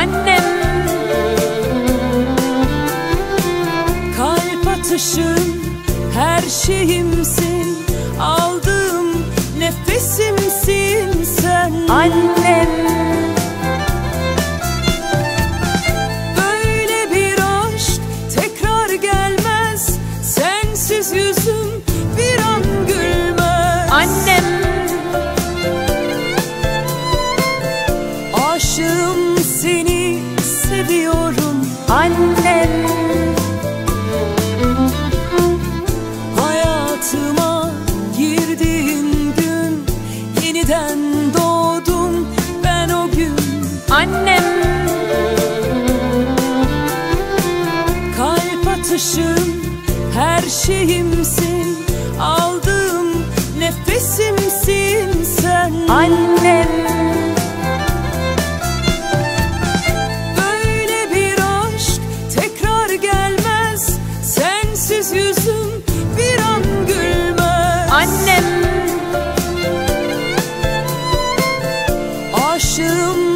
annem. Kalp atışım her şeyimsin. Aldığım nefesimsin sen. Annem. Böyle bir aşk tekrar gelmez. Sensiz yüzüm bir an gülmez. Annem. Aşığım Kalp atışım her şeyimsin. Aldığım nefesimsin sen. Annem. Böyle bir aşk tekrar gelmez. Sensiz yüzüm bir an gülmez. Annem. Aşığım